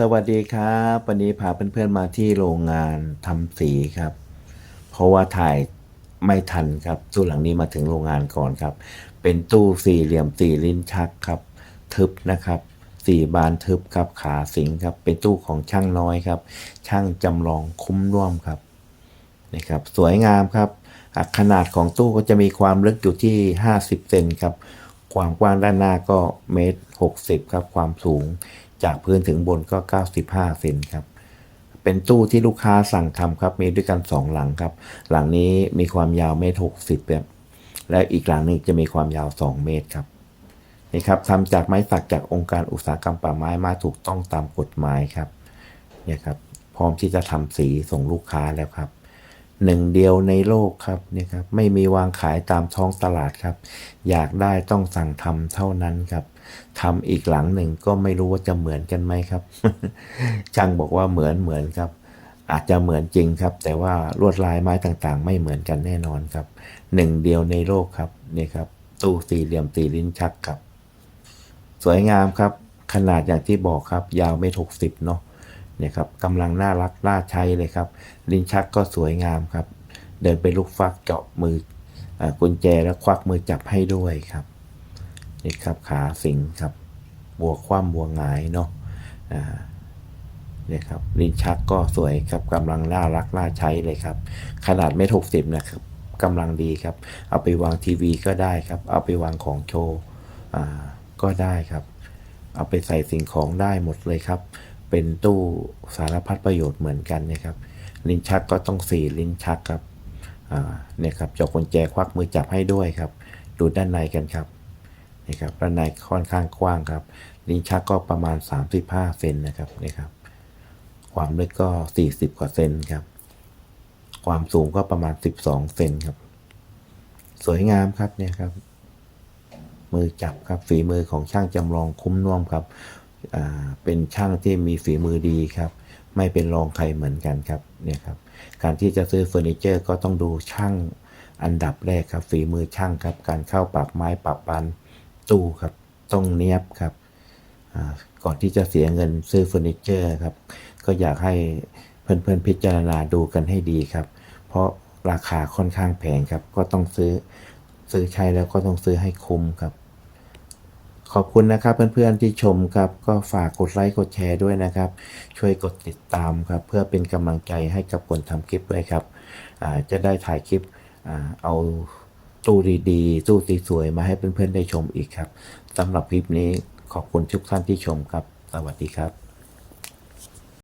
สวัสดีครับวันนี้พาเพื่อนๆมาที่โรงงานทำสีครับ เพราะว่าถ่ายไม่ทันครับตู้หลังนี้มาถึงโรงงานก่อนครับ เป็นตู้สี่เหลี่ยมสี่ลิ้นชักครับ ทึบนะครับสี่บานทึบครับขาสิงครับ เป็นตู้ของช่างน้อยครับ ช่างจำลองคุ้มร่วมครับนี่ครับ สวยงามครับ ขนาดของตู้ก็จะมีความลึกอยู่ที่ 50เซนครับความกว้างด้านหน้าก็เมตร60ครับ ความสูง จากพื้นถึงบนก็ 95 เซนครับเป็นตู้ที่ลูกค้าสั่งทำครับ มีด้วยกัน 2 หลังครับ หลังนี้มีความยาวเมตร60แบบและอีกหลังหนึงจะมีความยาว 2 เมตรครับนี่ครับทำจากไม้สักจากองค์การอุตสาหกรรมป่าไม้มาถูกต้องตามกฎหมายครับเนี่ยครับ พร้อมที่จะทำสีส่งลูกค้าแล้วครับ หนึ่งเดียวในโลกครับเนี่ยครับไม่มีวางขายตามท้องตลาดครับ อยากได้ต้องสั่งทำเท่านั้นครับทำอีกหลังหนึ่งก็ไม่รู้ว่าจะเหมือนกันไหมครับ ช่างบอกว่าเหมือนเหมือนครับ อาจจะเหมือนจริงครับ แต่ว่าลวดลายไม้ต่างๆ ไม่เหมือนกันแน่นอนครับหนึ่งเดียวในโลกครับนี่ครับ ตู้สี่เหลี่ยมสี่ลิ้นชักครับ สวยงามครับ ขนาดอย่างที่บอกครับ ยาวไม่ถกสิบเนาะ เนี่ยครับกำลังน่ารักน่าใช้เลยครับ ลิ้นชักก็สวยงามครับ เดินไปลูกฟักเจาะมืออกุญแจแล้วควักมือจับให้ด้วยครับนี่ครับขาสิงครับบัวคว่ำบัวหงายเนาะเนี่ยครับลิ้นชักก็สวยครับกำลังน่ารักน่าใช้เลยครับ ขนาดไม่ถกสิบนะครับกำลังดีครับ เอาไปวางทีวีก็ได้ครับ เอาไปวางของโชว์ก็ได้ครับ เอาไปใส่สิ่งของได้หมดเลยครับ เป็นตู้สารพัดประโยชน์เหมือนกันนะครับ ลิ้นชักก็ต้องสี่ลิ้นชักครับอ่าเนี่ยครับเจาะกุญแจควักมือจับให้ด้วยครับ ดูด้านในกันครับนี่ครับด้านในค่อนข้างกว้างครับ ลิ้นชักก็ประมาณ 35เซนนะครับนี่ครับ ความลึกก็ 40 กว่าเซนครับ ความสูงก็ประมาณ 12เซนครับ สวยงามครับเนี่ยครับ มือจับครับฝีมือของช่างจำลองคุ้มน่วมครับ เป็นช่างที่มีฝีมือดีครับ ไม่เป็นรองใครเหมือนกันครับเนี่ยครับ การที่จะซื้อเฟอร์นิเจอร์ก็ต้องดูช่างอันดับแรกครับ ฝีมือช่างครับ การเข้าปรับไม้ปรับบันตู้ครับต้องเนียบครับก่อนที่จะเสียเงินซื้อเฟอร์นิเจอร์ครับ ก็อยากให้เพื่อนๆพิจารณาดูกันให้ดีครับ เพราะราคาค่อนข้างแพงครับ ก็ต้องซื้อซื้อใช้แล้วก็ต้องซื้อให้คุ้มครับ ขอบคุณนะครับเพื่อนๆที่ชมครับ ก็ฝากกดไลค์กดแชร์ด้วยนะครับ ช่วยกดติดตามครับ เพื่อเป็นกำลังใจให้กับคนทำคลิปด้วยครับจะได้ถ่ายคลิปอเอาตู้ดีๆตู้สวยๆมาให้เพื่อนๆได้ชมอีกครับสำหรับคลิปนี้ขอบคุณทุกท่านที่ชมครับ สวัสดีครับ